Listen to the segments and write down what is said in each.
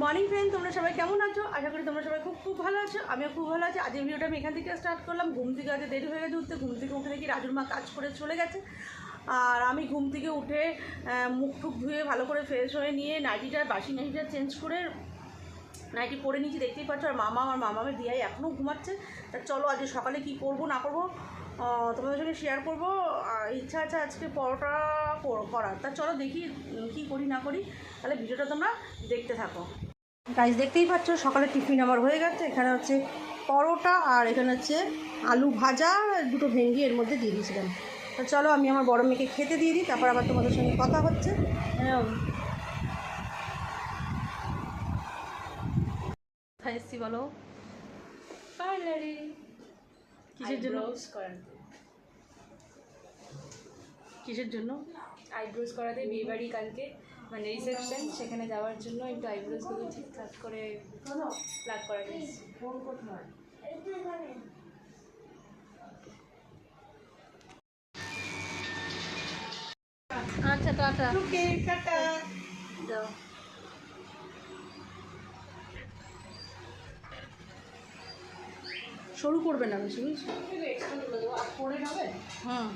Morning friend তোমরা সবাই কেমন আছো? আশা করি তোমরা সবাই খুব খুব ভালো আছো। আমিও খুব ভালো আছি। আজকের ভিডিওটা আমি এখান থেকে স্টার্ট করলাম। ঘুম থেকে আজকে দেরি হয়ে গেছে উঠতে। ঘুম থেকে উঠে দেখি রাজুর মা কাজ করে চলে গেছে। আর আমি ঘুম থেকে উঠে মুখ টুক ধুয়ে ভালো করে ফ্রেশ হয়ে নিয়ে নাইটিটা বাসি নাইটিটা চেঞ্জ করে নাইটি পরে নিয়েছি, দেখতেই পাচ্ছ। আর মামা, আমার মামামের দিয়াই এখনও ঘুমাচ্ছে। তা চলো, আজকে সকালে কি করব, না করব তোমাদের সঙ্গে শেয়ার করব। ইচ্ছা আছে আজকে পরোটা কর- করার। তা চলো দেখি কি করি, না করি। তাহলে ভিডিওটা তোমরা দেখতে থাকো। গাইজ দেখতেই পাচ্ছ সকালে টিফিন আমার হয়ে গেছে। এখানে হচ্ছে পরোটা আর এখানে হচ্ছে আলু ভাজা আর দুটো ভেঙ্গি এর মধ্যে দিয়ে দিয়েছিলাম। তো চলো আমি আমার বড় মেয়েকে খেতে দিয়ে দিই তারপর আবার তোমাদের সঙ্গে কথা হচ্ছে। হ্যাঁ কোথায় এসছি বলো? পার্লারে। কিসের জন্য? কিসের জন্য? আইব্রোজ করাতে বিয়ে বাড়ি কালকে। মানে রিসেপশন সেখানে যাওয়ার জন্য একটু আইব্রোজগুলো ঠিকঠাক করে প্লাগ করা গেছে আচ্ছা টাটা। যাও শুরু করবে না বেশি হুম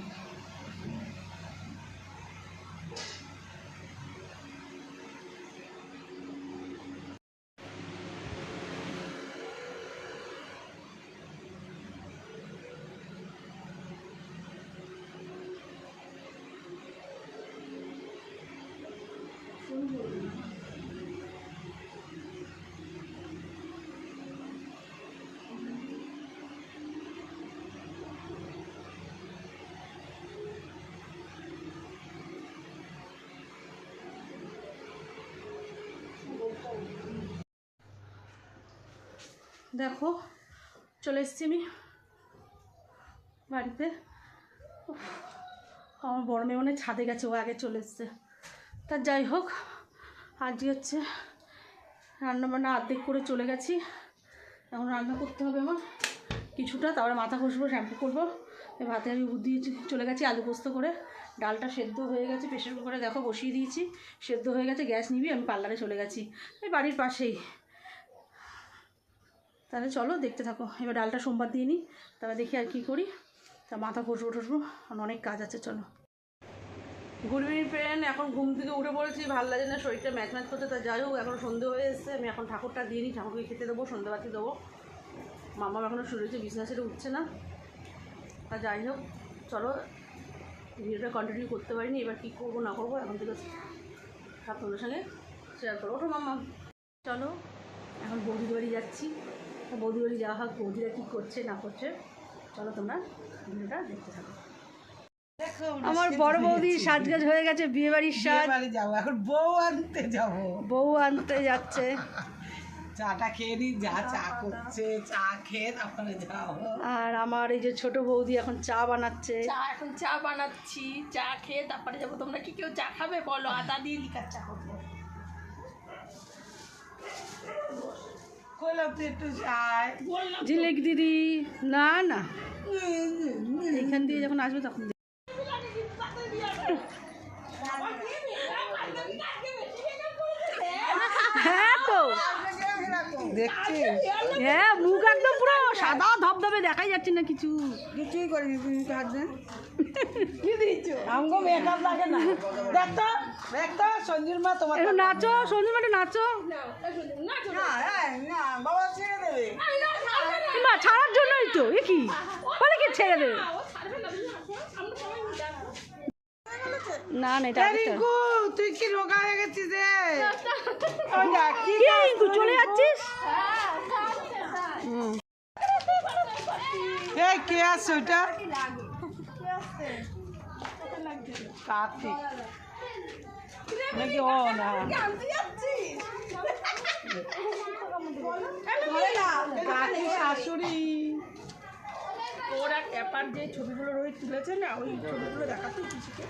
দেখো, চলে এসেছি আমি বাড়িতে। আমার বড় মেয়ে মনে ছাদে গেছে, ও আগে চলে এসছে। তা যাই হোক, আজকে হচ্ছে রান্নাবান্না অর্ধেক করে চলে গেছি। এখন রান্না করতে হবে আমার কিছুটা, তারপরে মাথা ঘষবো, শ্যাম্পু করব। ভাতে আমি দিয়ে চলে গেছি আলু পোস্ত করে। ডালটা সেদ্ধ হয়ে গেছে, প্রেশার কুকারে দেখো বসিয়ে দিয়েছি। সেদ্ধ হয়ে গেছে, গ্যাস নিবি, আমি পার্লারে চলে গেছি। এই বাড়ির পাশেই। তাহলে চলো দেখতে থাকো। এবার ডালটা সোমবার দিয়ে নিই, তারপর দেখি আর কী করি। তা মাথা ঘষবো টসবো অনেক কাজ আছে, চলো। গুড ইভিনিং ফ্রেন্ড এখন ঘুম থেকে উঠে পড়েছি, ভালো লাগে না, শরীরটা ম্যাচ ম্যাচ করতে তা যাই হোক, এখন সন্ধে হয়ে এসছে, আমি এখন ঠাকুরটা দিয়ে নিই, ঠাকুরকে খেতে দেবো সন্ধেবাতি দেবো। মামা এখনও শুরু হয়েছে বিছনা ছেড়ে উঠছে না। তা যাই হোক, চলো, ভিডিওটা কন্টিনিউ করতে পারিনি, এবার কী করব, না করব, এখন থেকে তোমাদের সঙ্গে শেয়ার করব। ওঠো, মামা। চলো, এখন বৌদির বাড়ি যাচ্ছি। তো বৌদির বাড়ি যাওয়া হোক বৌদিরা কী করছে না করছে চলো তোমরা ভিডিওটা দেখতে থাকো। আমার বড় বৌদি সাজগাজ হয়ে গেছে বিয়ে বাড়ির সাজ যাব এখন বউ আনতে যাব। বউ আনতে যাচ্ছে। চাটা খেয়ে নি যা চা করছে চা খেয়ে তারপরে যাও আর আমার এই যে ছোট বৌদি এখন চা বানাচ্ছে। চা এখন চা বানাচ্ছি চা খেয়ে তারপরে যাব। তোমরা কি কেউ চা খাবে? বলো আদা দিয়ে লিকার চা করব। তো একটু ঝিলিক দিদি। না না। এইখান দিয়ে যখন আসবে তখন। হ্যাঁ তো। দেখছিস হ্যাঁ মুখ একদম পুরো সাদা ধবধবে দেখাই যাচ্ছে না কিছু। কিছুই করিনি তুমি কাজ দেন। কি দিচ্ছ আমগো মেকআপ লাগে না। দেখ তো তো সঞ্জুর মা তোমার একটু নাচো সঞ্জু একটু নাচো। না বাবা ছেড়ে দেবে। না ছাড়ার জন্যই তো এ কি? বলে কি ছেড়ে দেবে? না না এটা। রিঙ্কু তুই কি রোগা হয়ে গেছিস রে? কি কি রিঙ্কু চলে যাচ্ছিস। এই কে আছে কার্তিক। নাকি ও না। কাকি শাশুড়ি। ওরা ট্যাপার যে ছবিগুলো রয়ে তুলেছে না ওই ছবিগুলো দেখাতে কিছুকে।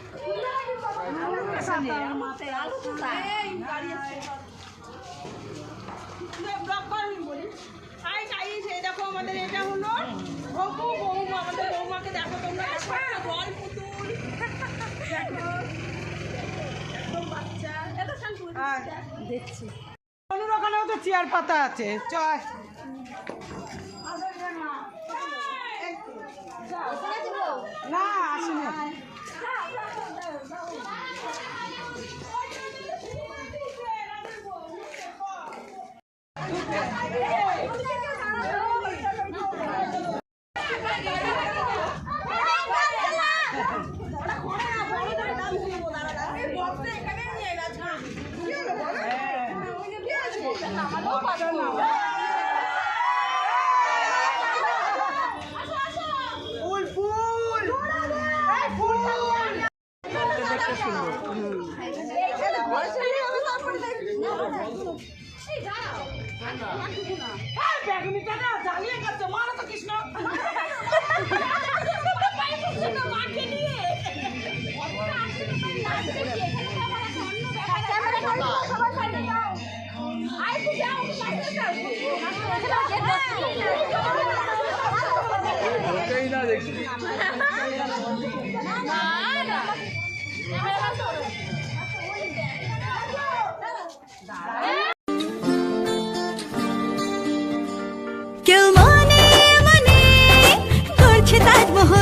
দেখো আমাদের এটা হলো। বৌমা আমাদের বৌমাকে দেখো তোমরা। একটা বল পুতুল দেখো একদম বাচ্চা এত শান্ত দেখছি। অনুর ওখানেও তো চেয়ার পাতা আছে। চয় না আসেনি ফুল ফুল এই ফুল দেখতে সুন্দর হুম। এই বেগুনিটা না জ্বালিয়ে খাচ্ছে মারা তো কৃষ্ণ। কেউ মনে মনে করছে তাজমহল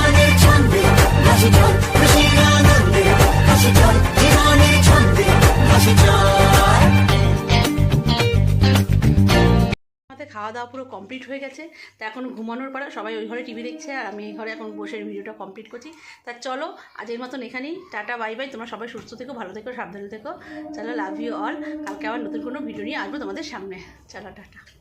পুরো কমপ্লিট হয়ে গেছে। তা এখন ঘুমানোর পরে সবাই ওই ঘরে টিভি দেখছে আর আমি এই ঘরে এখন বসে ভিডিওটা কমপ্লিট করছি। তা চলো আজের মতন এখানেই। টাটা বাই বাই তোমরা সবাই সুস্থ থেকো, ভালো থেকো, সাবধানে থেকো। চলো লাভ ইউ অল কালকে আবার নতুন কোনো ভিডিও নিয়ে আসব তোমাদের সামনে। চলো, টাটা।